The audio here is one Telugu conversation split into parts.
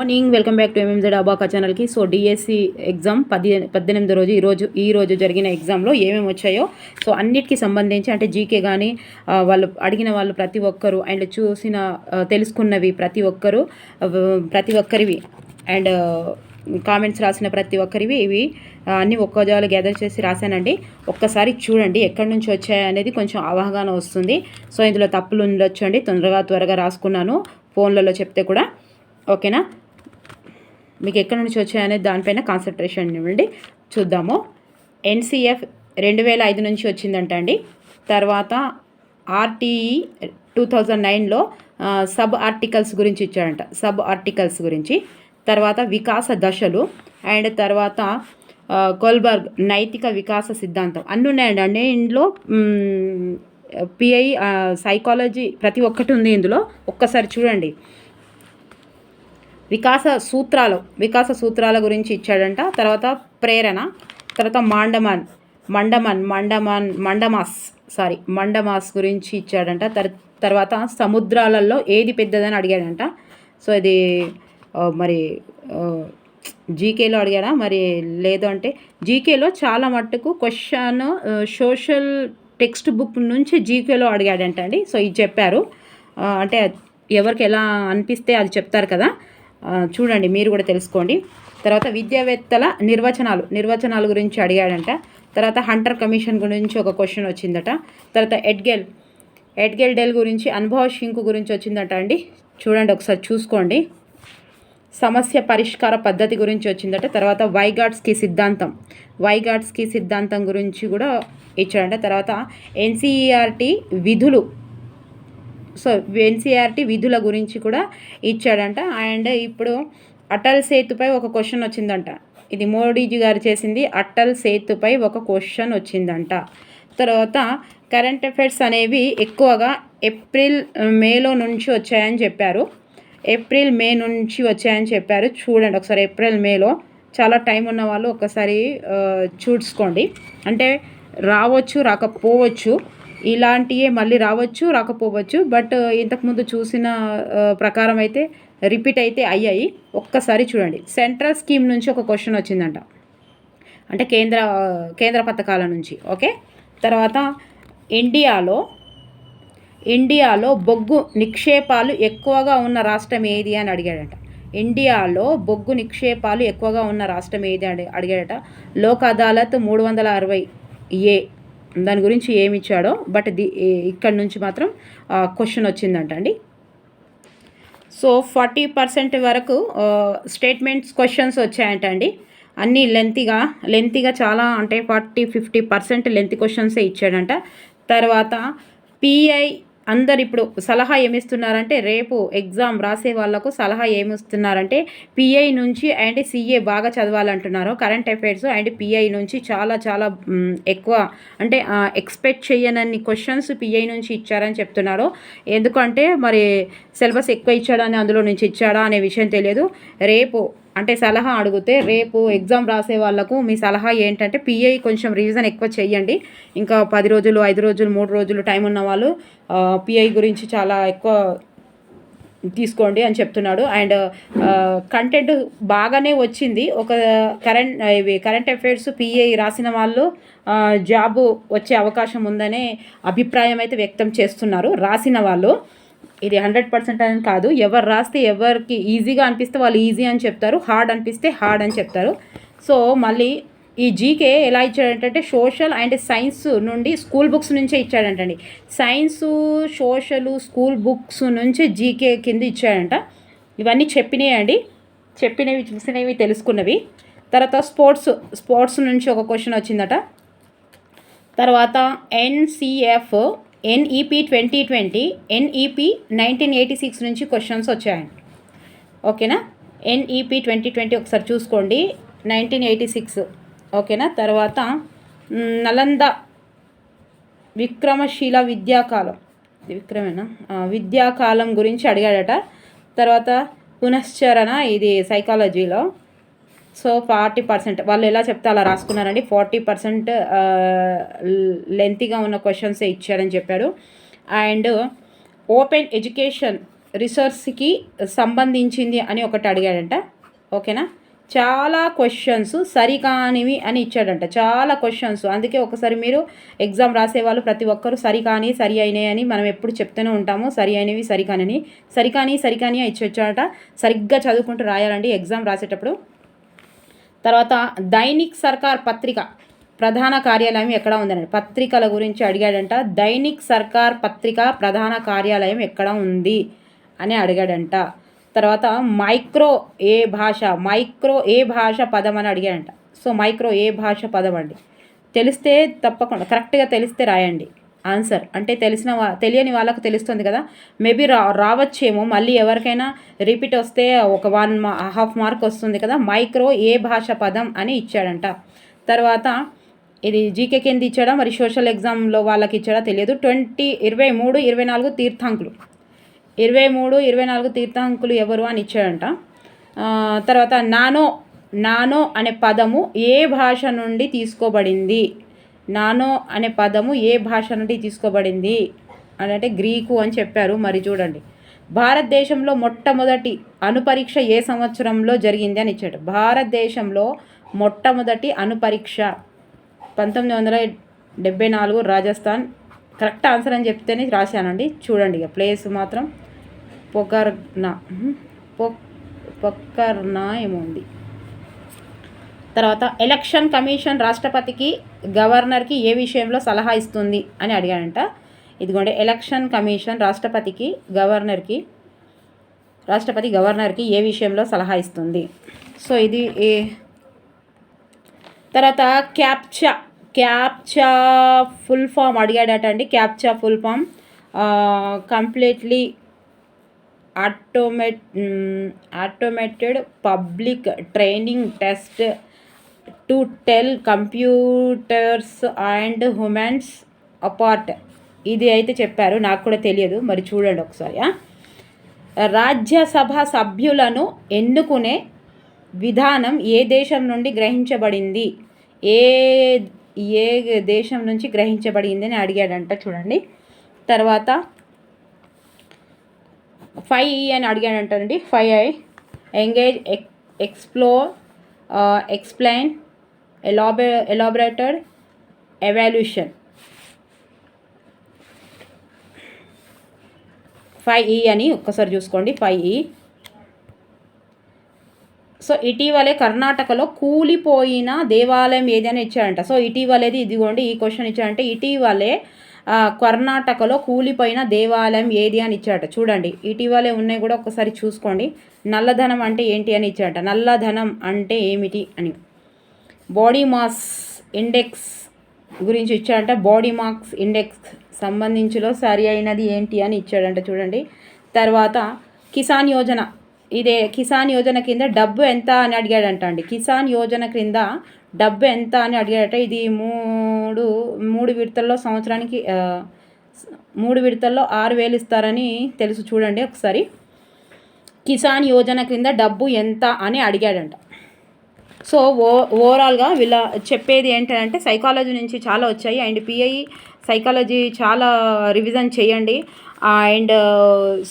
Morning welcome back to MMZ abaca ఛానల్కి సో డిఎస్సి ఎగ్జామ్ పది పద్దెనిమిది రోజు ఈరోజు ఈ రోజు జరిగిన ఎగ్జామ్లో ఏమేమి వచ్చాయో. సో అన్నిటికీ సంబంధించి అంటే జీకే కానీ వాళ్ళు అడిగిన వాళ్ళు ప్రతి ఒక్కరు అండ్ చూసిన తెలుసుకున్నవి ప్రతి ఒక్కరు ప్రతి ఒక్కరివి అండ్ కామెంట్స్ రాసిన ప్రతి ఒక్కరివి ఇవి అన్నీ ఒక్కజాలు గ్యాదర్ చేసి రాశానండి. ఒక్కసారి చూడండి ఎక్కడి నుంచి వచ్చాయి అనేది కొంచెం అవగాహన వస్తుంది. సో ఇందులో తప్పులు ఉండొచ్చు అండి తొందరగా త్వరగా రాసుకున్నాను ఫోన్లలో చెప్తే కూడా. ఓకేనా మీకు ఎక్కడి నుంచి వచ్చాయనే దానిపైన కాన్సన్ట్రేషన్ ఇవ్వండి. చూద్దాము. ఎన్సిఎఫ్ రెండు వేల ఐదు నుంచి వచ్చిందంట అండి. తర్వాత ఆర్టీఈ టూ థౌజండ్ నైన్లో సబ్ ఆర్టికల్స్ గురించి ఇచ్చాడంట సబ్ ఆర్టికల్స్ గురించి. తర్వాత వికాస దశలు. అండ్ తర్వాత కోల్బర్గ్ నైతిక వికాస సిద్ధాంతం. అన్నీ ఉన్నాయండి. అన్నీ ఇందులో పిఐ సైకాలజీ ప్రతి ఒక్కటి ఉంది ఇందులో. ఒక్కసారి చూడండి. వికాస సూత్రాలు వికాస సూత్రాల గురించి ఇచ్చాడంట. తర్వాత ప్రేరణ తర్వాత మాండమన్ మండమన్ మండమన్ మండమాస్ సారీ మండమాస్ గురించి ఇచ్చాడంట. తర్ తర్వాత సముద్రాలలో ఏది పెద్దదని అడిగాడంట. సో ఇది మరి జీకేలో అడిగాడా? మరి లేదు అంటే జీకేలో చాలా మట్టుకు క్వశ్చన్ సోషల్ టెక్స్ట్ బుక్ నుంచి జీకేలో అడిగాడంట అండి సో ఇది చెప్పారు. అంటే ఎవరికి ఎలా అనిపిస్తే అది చెప్తారు కదా. చూడండి మీరు కూడా తెలుసుకోండి. తర్వాత విద్యావేత్తల నిర్వచనాలు నిర్వచనాల గురించి అడిగాడంట. తర్వాత హంటర్ కమిషన్ గురించి ఒక క్వశ్చన్ వచ్చిందట. తర్వాత ఎడ్గెల్ ఎడ్గెల్ డెల్ గురించి అనుభవ షింకు గురించి వచ్చిందట అండి. చూడండి ఒకసారి చూసుకోండి. సమస్య పరిష్కార పద్ధతి గురించి వచ్చిందట. తర్వాత వైగాట్స్కి సిద్ధాంతం వైగాట్స్కి సిద్ధాంతం గురించి కూడా ఇచ్చాడంట. తర్వాత ఎన్సీఈఆర్టీ విధులు సో ఎన్సీఆర్టీ విధుల గురించి కూడా ఇచ్చాడంట. అండ్ ఇప్పుడు అటల్ సేతుపై ఒక క్వశ్చన్ వచ్చిందంట. ఇది మోడీజీ గారు చేసింది అటల్ సేతుపై ఒక క్వశ్చన్ వచ్చిందంట. తర్వాత కరెంట్ అఫైర్స్ అనేవి ఎక్కువగా ఏప్రిల్ మేలో నుంచి వచ్చాయని చెప్పారు. ఏప్రిల్ మే నుంచి వచ్చాయని చెప్పారు. చూడండి ఒకసారి ఏప్రిల్ మేలో. చాలా టైం ఉన్న వాళ్ళు ఒకసారి చూసుకోండి. అంటే రావచ్చు రాకపోవచ్చు. ఇలాంటివే మళ్ళీ రావచ్చు రాకపోవచ్చు. బట్ uh, ఇంతకుముందు చూసిన uh, ప్రకారం అయితే రిపీట్ అయితే అయ్యాయి. ఒక్కసారి చూడండి. సెంట్రల్ స్కీమ్ నుంచి ఒక క్వశ్చన్ వచ్చిందంట. అంటే కేంద్ర uh, కేంద్ర పథకాల నుంచి. ఓకే? తర్వాత ఇండియాలో ఇండియాలో బొగ్గు నిక్షేపాలు ఎక్కువగా ఉన్న రాష్ట్రం ఏది అని అడిగాడట. ఇండియాలో బొగ్గు నిక్షేపాలు ఎక్కువగా ఉన్న రాష్ట్రం ఏది అని అడిగాడట. లోక్ అదాలత్ మూడు వందల అరవై ఏ దాని గురించి ఏమి ఇచ్చాడో బట్ ది ఇక్కడ నుంచి మాత్రం క్వశ్చన్ వచ్చిందంట అండి. సో ఫార్టీ పర్సెంట్ వరకు స్టేట్మెంట్స్ క్వశ్చన్స్ వచ్చాయంట అండి. అన్నీ లెంతీగా లెంతీగా చాలా అంటే ఫార్టీ ఫిఫ్టీ పర్సెంట్ లెంత్ క్వశ్చన్సే ఇచ్చాడంట. తర్వాత పిఐ అందరు ఇప్పుడు సలహా ఏమిస్తున్నారంటే రేపు ఎగ్జామ్ రాసే వాళ్ళకు సలహా ఏమిస్తున్నారంటే పిఐ నుంచి అండ్ సిఏ బాగా చదవాలంటున్నారు. కరెంట్ అఫైర్స్ అండ్ పిఐ నుంచి చాలా చాలా ఎక్కువ అంటే ఎక్స్పెక్ట్ చేయనన్ని క్వశ్చన్స్ పిఐ నుంచి ఇచ్చారని చెప్తున్నారు. ఎందుకంటే మరి సిలబస్ ఎక్కువ ఇచ్చాడని అందులో నుంచి ఇచ్చాడా అనే విషయం తెలియదు. రేపు అంటే సలహా అడిగితే రేపు ఎగ్జామ్ రాసే వాళ్ళకు మీ సలహా ఏంటంటే పిఐ కొంచెం రివిజన్ ఎక్కువ చేయండి. ఇంకా పది రోజులు ఐదు రోజులు మూడు రోజులు టైం ఉన్న వాళ్ళు పిఐ గురించి చాలా ఎక్కువ తీసుకోండి అని చెప్తున్నాడు. అండ్ కంటెంట్ బాగానే వచ్చింది. ఒక కరెంట్ ఇవి కరెంట్ అఫైర్స్ పిఐ రాసిన వాళ్ళు జాబ్ జాబు వచ్చే అవకాశం ఉందనే అభిప్రాయం అయితే వ్యక్తం చేస్తున్నారు రాసిన వాళ్ళు. ఇది హండ్రెడ్ పర్సెంట్ అని కాదు. ఎవరు రాస్తే ఎవరికి ఈజీగా అనిపిస్తే వాళ్ళు ఈజీ అని చెప్తారు. హార్డ్ అనిపిస్తే హార్డ్ అని చెప్తారు. సో మళ్ళీ ఈ జీకే ఎలా ఇచ్చాడంటే సోషల్ అండ్ సైన్స్ నుండి స్కూల్ బుక్స్ నుంచే ఇచ్చాడంటండి. సైన్స్ సోషల్ స్కూల్ బుక్స్ నుంచి జీకే కింద ఇచ్చాడంట. ఇవన్నీ చెప్పినాయి అండి. చెప్పినవి చూసినవి తెలుసుకున్నవి. తర్వాత స్పోర్ట్స్ స్పోర్ట్స్ నుంచి ఒక క్వశ్చన్ వచ్చిందట. తర్వాత NCF NEP twenty twenty NEP nineteen eighty six నుంచి క్వశ్చన్స్ వచ్చాయండి ఓకేనా? ఎన్ఈపి ట్వంటీ ట్వంటీ ఒకసారి చూసుకోండి. నైన్టీన్ ఎయిటీ సిక్స్ ఓకేనా? తర్వాత నలంద విక్రమశీల విద్యాకాలం. ఇది విక్రమేనా? విద్యాకాలం గురించి అడిగాడట. తర్వాత పునశ్చరణ ఇది సైకాలజీలో సో ఫార్టీ పర్సెంట్ వాళ్ళు ఎలా చెప్తే అలా రాసుకున్నారండి. ఫార్టీ పర్సెంట్ లెంతీగా ఉన్న క్వశ్చన్సే ఇచ్చాడని చెప్పాడు. అండ్ ఓపెన్ ఎడ్యుకేషన్ రిసోర్స్కి సంబంధించింది అని ఒకటి అడిగాడంట. ఓకేనా? చాలా క్వశ్చన్స్ సరికానివి అని ఇచ్చాడంట. చాలా క్వశ్చన్స్. అందుకే ఒకసారి మీరు ఎగ్జామ్ రాసేవాళ్ళు ప్రతి ఒక్కరు సరికాని సరి అయినాయి అని మనం ఎప్పుడు చెప్తూనే ఉంటాము. సరి అయినవి సరికానని సరికాని సరికాని ఇచ్చి వచ్చాడట. సరిగ్గా చదువుకుంటూ రాయాలండి. ఎగ్జామ్ రాసేటప్పుడు తర్వాత దైనిక్ సర్కార్ పత్రిక ప్రధాన కార్యాలయం ఎక్కడ ఉందని పత్రికల గురించి అడిగాడంట దైనిక్ సర్కార్ పత్రిక ప్రధాన కార్యాలయం ఎక్కడ ఉంది? అని అడిగాడంట. తర్వాత మైక్రో ఏ భాష మైక్రో ఏ భాష పదం అని అడిగాడంట. సో మైక్రో ఏ భాష పదం అండి. తెలిస్తే తప్పకుండా కరెక్ట్గా తెలిస్తే రాయండి. ఆన్సర్. అంటే తెలిసిన వా తెలియని వాళ్ళకు తెలుస్తుంది కదా. మేబీ రా రావచ్చేమో. మళ్ళీ ఎవరికైనా రిపీట్ వస్తే ఒక వన్ హాఫ్ మార్క్ వస్తుంది కదా. మైక్రో ఏ భాష పదం అని ఇచ్చాడంట. తర్వాత ఇది జీకే కింద ఇచ్చాడా? మరి సోషల్ ఎగ్జామ్లో వాళ్ళకి ఇచ్చాడా తెలియదు. ట్వంటీ ఇరవై మూడు ఇరవై నాలుగు తీర్థాంకులు. ఇరవై మూడు ఇరవై నాలుగు తీర్థాంకులు ఎవరు అని ఇచ్చాడంట. తర్వాత నానో నానో అనే పదము ఏ భాష నుండి తీసుకోబడింది? నానో అనే పదము ఏ భాష నుండి తీసుకోబడింది? అని అంటే గ్రీకు అని చెప్పారు. మరి చూడండి. భారతదేశంలో మొట్టమొదటి అనుపరీక్ష ఏ సంవత్సరంలో జరిగింది అని ఇచ్చాడు. భారతదేశంలో మొట్టమొదటి అనుపరీక్ష పంతొమ్మిది వందల డెబ్బై నాలుగు రాజస్థాన్. కరెక్ట్ ఆన్సర్ అని చెప్తేనే రాశానండి. చూడండి ఇక ప్లేస్ మాత్రం పొగర్నా. పొక్కర్నా ఏమో తర్వాత ఎలక్షన్ కమిషన్ రాష్ట్రపతికి గవర్నర్కి ఏ విషయంలో సలహా ఇస్తుంది అని అడిగాడంట. ఇదిగోండి ఎలక్షన్ కమిషన్ రాష్ట్రపతికి గవర్నర్కి రాష్ట్రపతి గవర్నర్కి ఏ విషయంలో సలహా ఇస్తుంది. సో ఇది ఏ తర్వాత క్యాప్చా క్యాప్చా ఫుల్ ఫామ్ అడిగాడట అండి. CAPTCHA full form completely automate automated public training test to tell computers and humans apart ఇది అయితే చెప్పారు. నాకు కూడా తెలియదు. మరి చూడండి ఒకసారి రాజ్యసభ సభ్యులను ఎన్నుకునే విధానం ఏ దేశం నుండి గ్రహించబడింది? ఏ ఏ దేశం నుంచి గ్రహించబడింది అని అడిగాడంట చూడండి. తర్వాత ఫైవ్ ఈ అని అడిగాడంటండి. Five I engage ex explore explain elabo elaborated evolution five E అని ఒక్కసారి చూసుకోండి ఫైవ్ ఈ సో ఇటీవలే కర్ణాటకలో కూలిపోయిన దేవాలయం ఏదైనా ఇచ్చారంట. సో ఇటీవలేది ఇదిగోండి ఈ క్వశ్చన్ ఇచ్చారంటే ఇటీవలే కర్ణాటకలో కూలిపోయిన దేవాలయం ఏది అని ఇచ్చాట చూడండి ఇటీవలే ఉన్నాయి కూడా ఒకసారి చూసుకోండి. నల్లధనం అంటే ఏంటి అని ఇచ్చాడట నల్లధనం అంటే ఏమిటి అని. బాడీ మాస్ ఇండెక్స్ గురించి ఇచ్చాడంట బాడీ మార్క్స్ ఇండెక్స్ సంబంధించిలో సరి అయినది ఏంటి అని ఇచ్చాడంట చూడండి. తర్వాత కిసాన్ యోజన. ఇదే కిసాన్ యోజన కింద డబ్బు ఎంత అని అడిగాడంట అండి. కిసాన్ యోజన క్రింద డబ్బు ఎంత అని అడిగాడట. ఇది మూడు మూడు విడతల్లో సంవత్సరానికి మూడు విడతల్లో ఆరు వేలు ఇస్తారని తెలుసు. చూడండి ఒకసారి. కిసాన్ యోజన క్రింద డబ్బు ఎంత అని అడిగాడంట. సో ఓ ఓవరాల్గా వీళ్ళ చెప్పేది ఏంటంటే సైకాలజీ నుంచి చాలా వచ్చాయి. అండ్ పిఐ సైకాలజీ చాలా రివిజన్ చేయండి. అండ్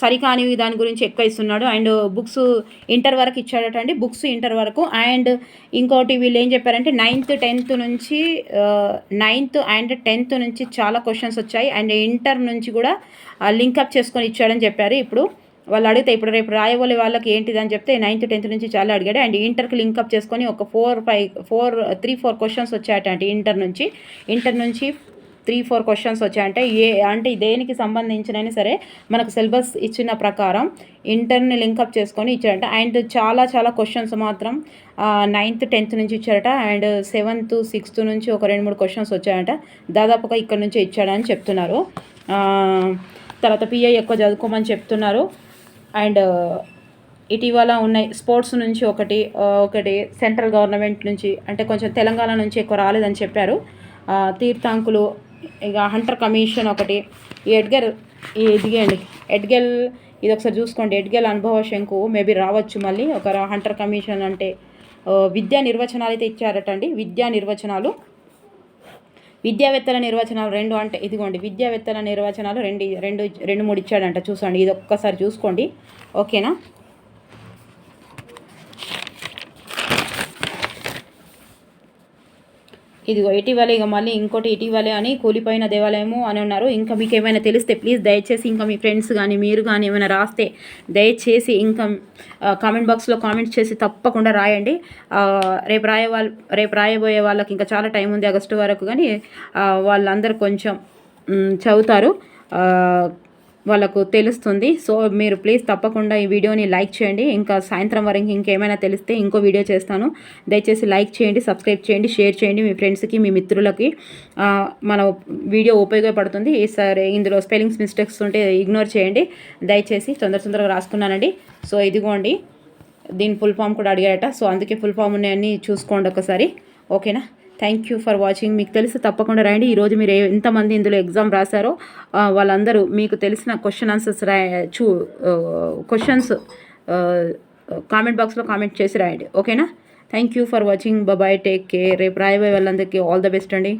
సరికానివి దాని గురించి ఎక్కువ ఇస్తున్నాడు. అండ్ బుక్స్ ఇంటర్ వరకు ఇచ్చాడట అండి. బుక్స్ ఇంటర్ వరకు. అండ్ ఇంకోటి వీళ్ళు ఏం చెప్పారంటే నైన్త్ టెన్త్ నుంచి నైన్త్ అండ్ టెన్త్ నుంచి చాలా క్వశ్చన్స్ వచ్చాయి. అండ్ ఇంటర్ నుంచి కూడా లింకప్ చేసుకొని ఇచ్చాడని చెప్పారు ఇప్పుడు. వాళ్ళు అడిగితే ఇప్పుడు రేపు రాయబోలే వాళ్ళకి ఏంటిది అని చెప్తే నైన్త్ టెన్త్ నుంచి చాలా అడిగాడు. అండ్ ఇంటర్కి లింకప్ చేసుకొని ఒక four five four three four questions వచ్చాయట inter నుంచి. ఇంటర్ నుంచి త్రీ ఫోర్ క్వశ్చన్స్ వచ్చాయంటే ఏ అంటే దేనికి సంబంధించినైనా సరే మనకు సిలబస్ ఇచ్చిన ప్రకారం ఇంటర్ని లింకప్ చేసుకొని ఇచ్చారట. అండ్ చాలా చాలా క్వశ్చన్స్ మాత్రం నైన్త్ టెన్త్ నుంచి ఇచ్చారట. అండ్ సెవెంత్ సిక్స్త్ నుంచి ఒక రెండు మూడు క్వశ్చన్స్ వచ్చాయంట. దాదాపుగా ఇక్కడ నుంచి ఇచ్చాడని చెప్తున్నారు. తర్వాత పిఐ ఎక్కువ చదువుకోమని చెప్తున్నారు. అండ్ ఇటీవల ఉన్నాయి స్పోర్ట్స్ నుంచి ఒకటి ఒకటి సెంట్రల్ గవర్నమెంట్ నుంచి అంటే కొంచెం తెలంగాణ నుంచి ఎక్కువ రాలేదని చెప్పారు. తీర్థాంకులు ఇక హంటర్ కమిషన్ ఒకటి. ఈ ఎడ్గర్ ఇదిగండి ఎడ్గెల్ ఇది ఒకసారి చూసుకోండి. ఎడ్గెల్ అనుభవ శంకు మేబీ రావచ్చు మళ్ళీ. ఒక హంటర్ కమిషన్ అంటే విద్యా నిర్వచనాలు అయితే ఇచ్చారట అండి విద్యా నిర్వచనాలు. విద్యావేత్తల నిర్వచనాలు రెండు అంటే ఇదిగోండి. విద్యావేత్తల నిర్వచనాలు రెండు రెండు రెండు మూడు ఇచ్చాడంట. చూసండి. ఇది ఒక్కసారి చూసుకోండి. ఓకేనా? ఇదిగో ఇటీవలే ఇక మళ్ళీ ఇంకోటి ఇటీవలే అని కూలిపోయిన దేవాలయము అని ఉన్నారు. ఇంకా మీకు ఏమైనా తెలిస్తే ప్లీజ్ దయచేసి ఇంకా మీ ఫ్రెండ్స్ కానీ మీరు కానీ ఏమైనా రాస్తే దయచేసి ఇంకా కామెంట్ బాక్స్లో కామెంట్స్ చేసి తప్పకుండా రాయండి. రేపు రాయే వాళ్ళు రేపు రాయబోయే వాళ్ళకి ఇంకా చాలా టైం ఉంది ఆగస్టు వరకు కానీ వాళ్ళందరూ కొంచెం చదువుతారు. వాళ్ళకు తెలుస్తుంది. సో మీరు ప్లీజ్ తప్పకుండా ఈ వీడియోని లైక్ చేయండి. ఇంకా సాయంత్రం వరకు ఇంకేమైనా తెలిస్తే ఇంకో వీడియో చేస్తాను. దయచేసి లైక్ చేయండి సబ్స్క్రైబ్ చేయండి షేర్ చేయండి మీ ఫ్రెండ్స్కి మీ మిత్రులకి. మన వీడియో ఉపయోగపడుతుంది. ఈసారి ఇందులో స్పెల్లింగ్స్ మిస్టేక్స్ ఉంటే ఇగ్నోర్ చేయండి. దయచేసి తొందర తొందరగా రాసుకున్నానండి. సో ఇదిగోండి. దీని ఫుల్ ఫామ్ కూడా అడిగాడట సో అందుకే ఫుల్ ఫామ్ ఉన్నాయని చూసుకోండి ఒకసారి. ఓకేనా? థ్యాంక్ యూ ఫర్ వాచింగ్ మీకు తెలిసి తప్పకుండా రాయండి ఈరోజు మీరు ఎంతమంది ఇందులో ఎగ్జామ్ రాశారో వాళ్ళందరూ మీకు తెలిసిన క్వశ్చన్ ఆన్సర్స్ రా చూ క్వశ్చన్స్ కామెంట్ బాక్స్లో కామెంట్ చేసి రాయండి. ఓకేనా thank you for watching bye take care రేపు రాయబోయే వాళ్ళందరికీ ఆల్ ద బెస్ట్ అండి.